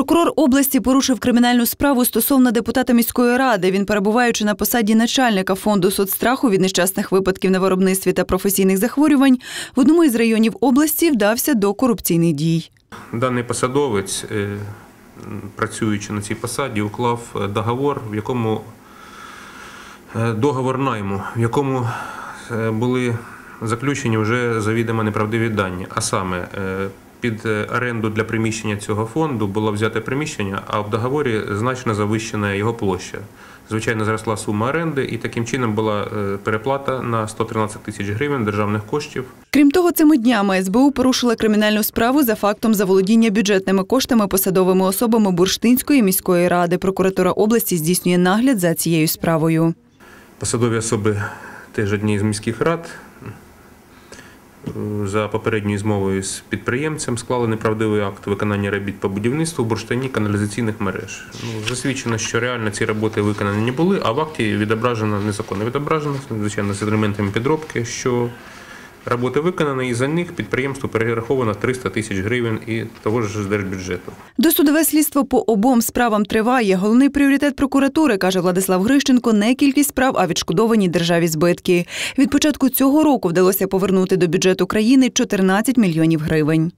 Прокурор області порушив кримінальну справу стосовно депутата міської ради. Він, перебуваючи на посаді начальника фонду соцстраху від нещасних випадків на виробництві та професійних захворювань, в одному із районів області вдався до корупційних дій. Даний посадовець, е, працюючи на цій посаді, уклав е, договор, в якому е, договор найму, в якому були заключені вже завідомо неправдиві дані. А саме під е, оренду для приміщення цього фонду було взяте приміщення, а в договорі значно завищена його площа. Звичайно, зросла сума оренди, і таким чином була е, переплата на 113 тисяч гривень державних коштів Крім того, цими днями СБУ порушила кримінальну справу за фактом заволодіння бюджетними коштами посадовими особами Бурштинської міської ради. Прокуратура області здійснює нагляд за цією справою. Посадові особи теж однієї з міських рад за попередньою змовою з підприємцем склали неправдивий акт виконання робіт по будівництву в бурштині каналізаційних мереж. Ну, засвідчено, що реально ці роботи виконані не були, а в акті відображено незаконно відображено, звичайно, з елементами підробки, що роботи виконані, і за них підприємству перераховано 300 тисяч гривень і того ж з держбюджету. Досудове слідство по обом справам триває. Головний пріоритет прокуратури, каже Владислав Грищенко, не кількість справ, а відшкодовані державі збитки. Від початку цього року вдалося повернути до бюджету країни 14 мільйонів гривень.